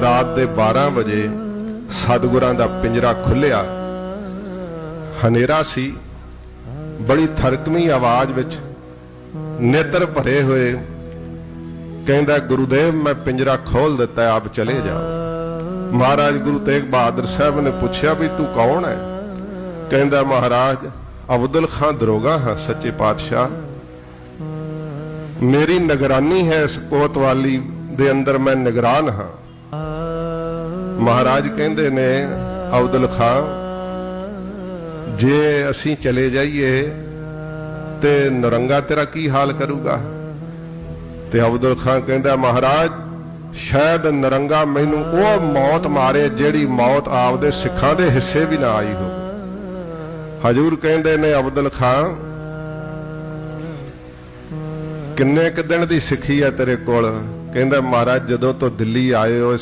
ਰਾਤ ਦੇ 12 ਵਜੇ ਸਤਿਗੁਰਾਂ ਦਾ ਪਿੰਜਰਾ ਖੁੱਲਿਆ ਹਨੇਰਾ ਸੀ। ਬੜੀ ਥਰਕਮੀ ਆਵਾਜ਼ ਵਿੱਚ ਨੇਤਰ ਭਰੇ ਹੋਏ ਕਹਿੰਦਾ, ਗੁਰੂਦੇਵ, ਮੈਂ ਪਿੰਜਰਾ ਖੋਲ ਦਿੱਤਾ, ਆਪ ਚਲੇ ਜਾਓ ਮਹਾਰਾਜ ਗੁਰੂ ਤੇਗ ਬਹਾਦਰ ਸਾਹਿਬ ਨੇ ਪੁੱਛਿਆ ਵੀ, ਤੂੰ ਕੌਣ ਹੈ? ਕਹਿੰਦਾ, ਮਹਾਰਾਜ, ਅਬਦੁਲ ਖਾਨ ਦਰੋਗਾ ਹਾਂ, ਸੱਚੇ ਪਾਤਸ਼ਾਹ। ਮੇਰੀ ਨਿਗਰਾਨੀ ਹੈ ਇਸ ਕੋਤਵਾਲੀ ਦੇ ਅੰਦਰ ਮੈਂ ਨਿਗਰਾਨ ਹਾਂ। ਮਹਾਰਾਜ ਕਹਿੰਦੇ ਨੇ, ਅਬਦੁਲ ਖਾਨ, ਜੇ ਅਸੀਂ ਚਲੇ ਜਾਈਏ ਤੇ ਨਰੰਗਾ ਤੇਰਾ ਕੀ ਹਾਲ ਕਰੂਗਾ? ਤੇ ਅਬਦੁਲ ਖਾਨ ਕਹਿੰਦਾ, ਮਹਾਰਾਜ, ਸ਼ਾਇਦ ਨਰੰਗਾ ਮੈਨੂੰ ਉਹ ਮੌਤ ਮਾਰੇ ਜਿਹੜੀ ਮੌਤ ਆਪਦੇ ਸਿੱਖਾਂ ਦੇ ਹਿੱਸੇ ਵੀ ਨਾ ਆਈ ਹੋਵੇ। ਹਜੂਰ ਕਹਿੰਦੇ ਨੇ, ਅਬਦੁਲ ਖਾਨ, ਕਿੰਨੇ ਕੁ ਦਿਨ ਦੀ ਸਿੱਖੀ ਹੈ ਤੇਰੇ ਕੋਲ? ਕਹਿੰਦਾ, ਮਹਾਰਾਜ, ਜਦੋਂ ਤੋਂ ਦਿੱਲੀ ਆਏ ਹੋ